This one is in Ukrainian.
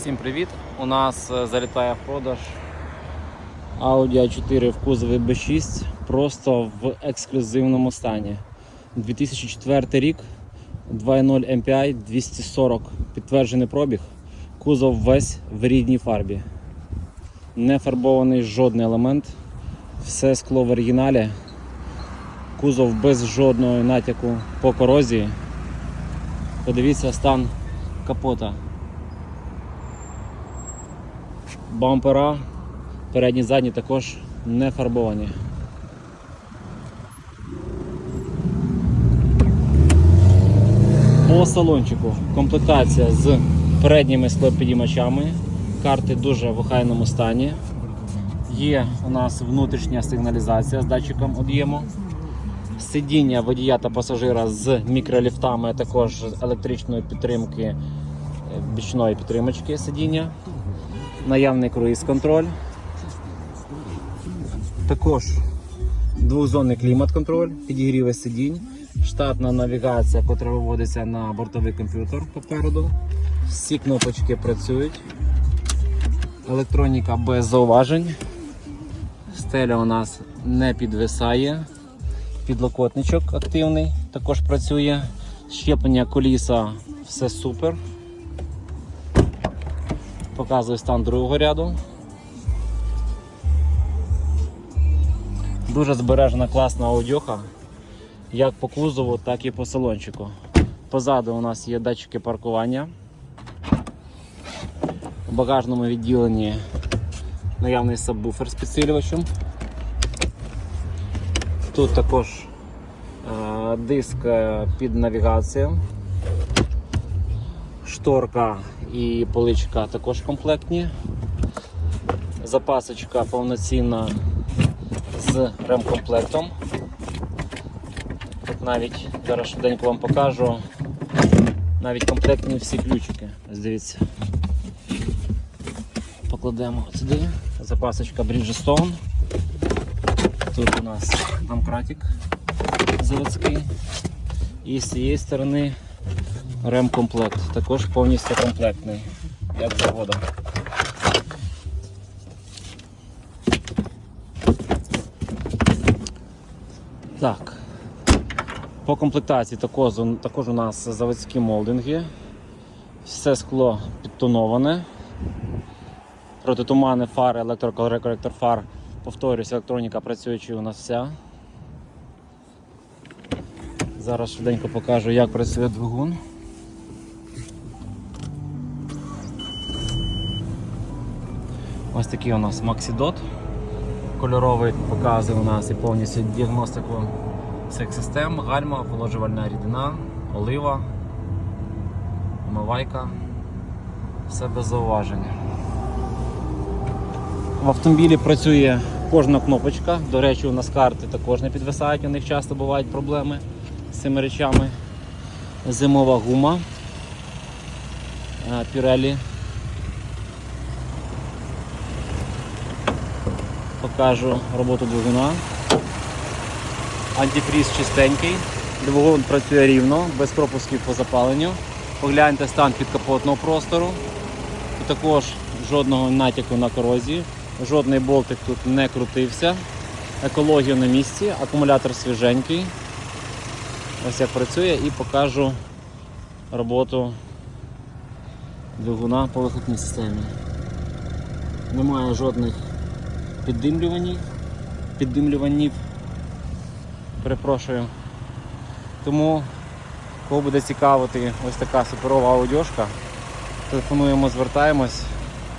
Всім привіт! У нас е, залітає в продаж Audi A4 в кузові B6 просто в ексклюзивному стані. 2004 рік, 2.0 MPI, 240 підтверджений пробіг. Кузов весь в рідній фарбі. Не фарбований жодний елемент. Все скло в оригіналі. Кузов без жодного натяку по корозії. Подивіться стан капота. Бампера, передні задні також не фарбовані. По салончику комплектація з передніми склопідіймачами. Карти дуже в охайному стані. Є у нас внутрішня сигналізація з датчиком об'єму. Сидіння водія та пасажира з мікроліфтами, а також електричної підтримки е, бічної підтримочки сидіння наявний круїз-контроль. Також двохзонний клімат-контроль, підігріве сидінь, штатна навігація, яка виводиться на бортовий комп'ютер попереду. Всі кнопочки працюють. Електроніка без зауважень. Стеля у нас не підвисає. Підлокотничок активний, також працює. Щеплення коліса все супер. Показую стан другого ряду. Дуже збережена класна аудіоха, як по кузову, так і по салончику. Позаду у нас є датчики паркування. У багажному відділенні наявний сабвуфер з підсилювачем. Тут також е, диск е, під навігацію. Шторка і поличка також комплектні. Запасочка повноцінна з ремкомплектом. Тут навіть зараз швиденько вам покажу. Навіть комплектні всі ключики. Ось дивіться. Покладемо сюди. Запасочка Bridgestone. Тут у нас домкратик заводський. І з цієї сторони ремкомплект. Також повністю комплектний, як завода. Так. По комплектації також, також у нас заводські молдинги. Все скло підтоноване. Протитумани фари, електрокоректор фар. Повторюсь, електроніка працююча у нас вся. Зараз швиденько покажу, як працює двигун. Ось такий у нас Maxidot. Кольоровий показує у нас і повністю діагностику всіх систем, гальма, охолоджувальна рідина, олива, омивайка. Все без зауваження. В автомобілі працює кожна кнопочка. До речі, у нас карти також не підвисають, у них часто бувають проблеми з цими речами. Зимова гума е, Покажу роботу двигуна. Антифріз чистенький, двигун працює рівно, без пропусків по запаленню. Погляньте стан підкапотного простору. І також жодного натяку на корозію, жодний болтик тут не крутився. Екологія на місці, акумулятор свіженький. Ось як працює і покажу роботу двигуна по вихлопній системі. Немає жодних піддимлювань, піддимлюванів. Перепрошую. Тому, кого буде цікавити ось така суперова аудіошка, телефонуємо, звертаємось.